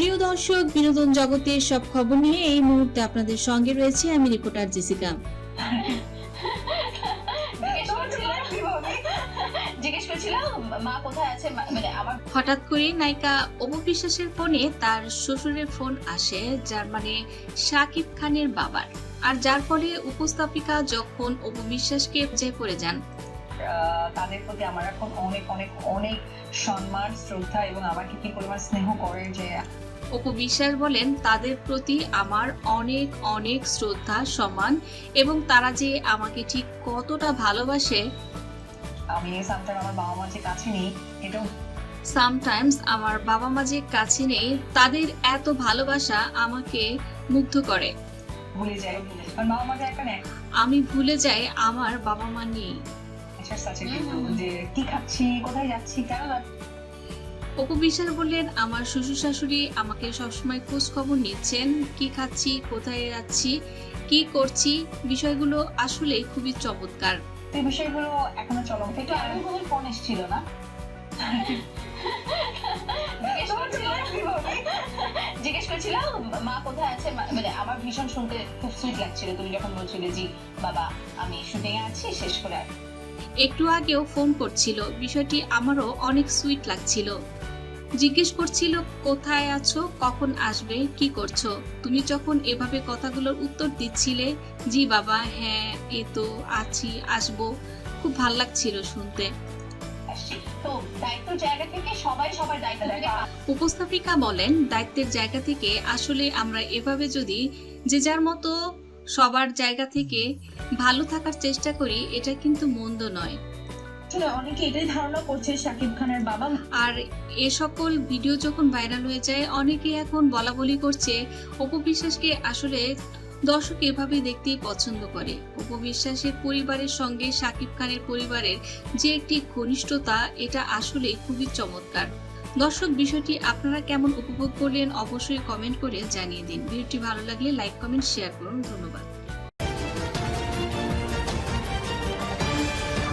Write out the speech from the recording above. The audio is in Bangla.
প্রিয় দর্শক বিনোদন জগতের সব খবর নিয়ে এই মুহূর্তে আপনাদের সঙ্গে রয়েছে আমি রিপোর্টার জেসিকা। জিজ্ঞেস করছিলাম মা কোথায় আছে? মানে আমার হঠাৎ করে নায়িকা অপু বিশ্বাসের ফোনে তার শ্বশুরের ফোন আসে যার মানে শাকিব খানের বাবার। আর যার ফলে উপস্থাপিকা যখন অপু বিশ্বাসকে যে পড়ে যান তাদের প্রতি আমার এখন অনেক অনেক অনেক সম্মান শ্রদ্ধা এবং আমাকে কি পরিমাণ স্নেহ করে যে অপু বিশ্বাস বলেন তাদের প্রতি আমার অনেক অনেক শ্রদ্ধা সম্মান এবং তারা যে আমাকে ঠিক কতটা ভালোবাসে। আমি সামটাইম আমার বাবা মা যে কাছে নেই এটাও সামটাইমস আমার বাবা মা যে কাছে নেই তাদের এত ভালোবাসা আমাকে মুগ্ধ করে। ভুলে যাই আমি ভুলে যাই আমার বাবা মা নেই। সাথে হুম। যে কি খাচ্ছি কোথায় যাচ্ছি কেন অপু বিশ্বাস বললেন আমার শ্বশুর শাশুড়ি আমাকে সবসময় খোঁজ খবর নিচ্ছেন। কি খাচ্ছি কোথায় যাচ্ছি কি করছি বিষয়গুলো আসলে খুবই চমৎকার। এই বিষয়গুলো এখনও চলম থেকে ফোন এসেছিল না? জিজ্ঞেস করছিলাম মা কোথায় আছে? মানে আমার ভীষণ শুনতে খুব সুইট লাগছিল। তুমি যখন বলছিলে জি বাবা আমি শুটিং এ আছি শেষ করে। একটু আগেও ফোন করছিল। বিষয়টি আমারও অনেক সুইট লাগছিল। জিজ্ঞেস করছিল, কোথায় আছো? কখন আসবে? কি করছ? তুমি যখন এভাবে কথাগুলোর উত্তর দিচ্ছিলে, জি বাবা হ্যাঁ এ তো আছি, আসব। খুব ভালো লাগছিল শুনতে। উপস্থাপিকা বলেন, দায়িত্বের জায়গা থেকে আসলে আমরা এভাবে যদি যে যার মতো সবার জায়গা থেকে ভালো থাকার চেষ্টা করি এটা কিন্তু মন্দ নয়। অনেকে এটাই ধারণা করছে শাকিব খানের বাবা আর এ সকল ভিডিও যখন ভাইরাল হয়ে যায় অনেকে এখন বলা বলি করছে অপু বিশ্বাসকে আসলে দর্শক এভাবে দেখতেই পছন্দ করে। অপু বিশ্বাসের পরিবারের সঙ্গে শাকিব খানের পরিবারের যে একটি ঘনিষ্ঠতা, এটা আসলে খুবই চমৎকার। দর্শক, বিষয়টি আপনারা কেমন উপভোগ করলেন অবশ্যই কমেন্ট করে জানিয়ে দিন। ভিডিওটি ভালো লাগলে লাইক, কমেন্ট, শেয়ার করুন। ধন্যবাদ।